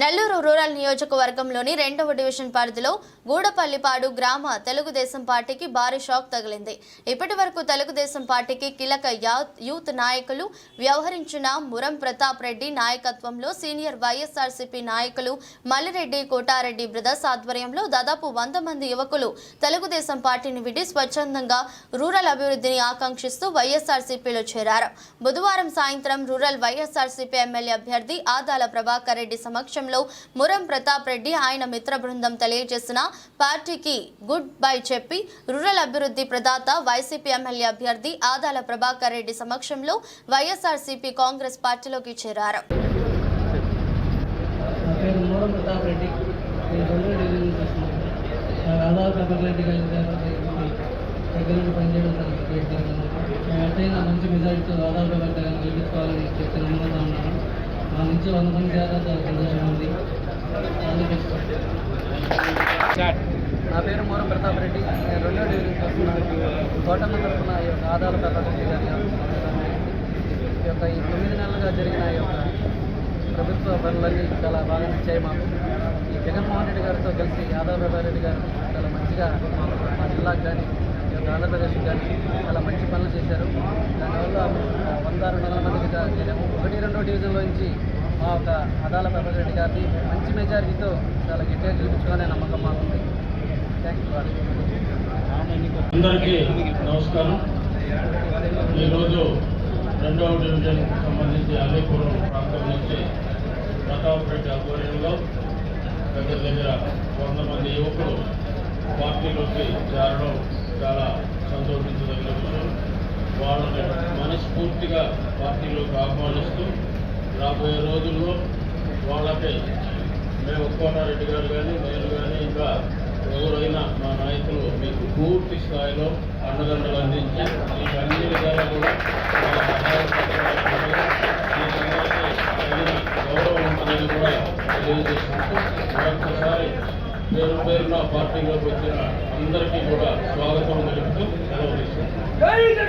Nellore rural నియోజకవర్గంలోని రెండవ division పరిధిలో గూడపల్లిపాడు గ్రామ తెలుగుదేశం పార్టీకి భారీ షాక్ తగిలింది. ఇప్పటి వరకు తెలుగుదేశం పార్టీకి కీలక యూత్ నాయకులు వ్యవహరించిన మురం ప్రతాప్ రెడ్డి నాయకత్వంలో సీనియర్ వైఎస్ఆర్సీపీ నాయకులు మల్లిరెడ్డి కోటారెడ్డి బ్రదర్స్ ఆధ్వర్యంలో దాదాపు వంద మంది యువకులు తెలుగుదేశం పార్టీని విడి స్వచ్ఛందంగా రూరల్ అభివృద్ధిని ఆకాంక్షిస్తూ వైఎస్ఆర్సీపీలో చేరారు. బుధవారం సాయంత్రం రూరల్ వైఎస్ఆర్సీపీ ఎమ్మెల్యే అభ్యర్థి ఆదాల ప్రభాకర్ రెడ్డి సమక్షం విషయంలో మురం ప్రతాప్ రెడ్డి ఆయన మిత్ర బృందం తెలియజేసిన పార్టీకి గుడ్ బై చెప్పి రూరల్ అభివృద్ధి ప్రదాత వైసీపీ ఎమ్మెల్యే అభ్యర్థి ఆదాల ప్రభాకర్ రెడ్డి సమక్షంలో వైఎస్ఆర్సీపీ కాంగ్రెస్ పార్టీలోకి చేరారు. నా దగ్గర నుండి పనిచేయడం జరిగింది నేను ఎట్టయినా మంచి మెజారిటీతో ఆధార్ పేపర్ గెలిపించుకోవాలని చెప్పి నమ్ముతా ఉన్నాను. నా నుంచి వంద మంది చేత ఉంది నా పేరు మూర ప్రతాప్ రెడ్డి. నేను రెండో డివిజన్ చేస్తున్నాను తోటన్న తరఫున ఈ యొక్క ఆధార్ పేపర్ రెడ్డి గారి ఈ యొక్క ఈ తొమ్మిది నెలలుగా జరిగిన ఈ యొక్క ప్రభుత్వ పనులన్నీ చాలా బాగా నచ్చాయి మాకు. ఈ జగన్మోహన్ రెడ్డి గారితో కలిసి యాదవ్ బాబా రెడ్డి గారు చాలా మంచిగా మా జిల్లాకు కానీ ఈ యొక్క ఆంధ్రప్రదేశ్కి కానీ చాలా మంచి పనులు చేశారు. దానివల్ల వంద రెండు వందల మందికి చేరాము ఒకటి రెండో డివిజన్లో నుంచి మా ఒక అదాల బాబా రెడ్డి గారిని మంచి మెజారిటీతో చాలా గట్టిగా గెలిపించుకునే నమ్మకం మాకుంది. థ్యాంక్ యూ అందరికీ నమస్కారం. ఈరోజు రెండవ డివిజన్ సంబంధించి అలీపురం ప్రాంతం నుంచి ప్రతాప్ రెడ్డి ఆధ్వర్యంలో దగ్గర దగ్గర వంద మంది యువకులు పార్టీలోకి చేరడం చాలా సంతోషించదగిన విషయం. వాళ్ళని మనస్ఫూర్తిగా పార్టీలోకి ఆహ్వానిస్తూ రాబోయే రోజుల్లో వాళ్ళకి మేము కోటారెడ్డి గారు కానీ నేను కానీ ఇంకా ఎవరైనా మా నాయకులు మీకు పూర్తి స్థాయిలో అండదండలు అందించి మీకు అన్ని విధాలా కూడా గౌరవం ఉంటుందని కూడా తెలియజేసుకుంటూ మరొకసారి పేరు పేరున పార్టీలోకి వచ్చిన అందరికీ కూడా స్వాగతం తెలుపుతూ సెలవు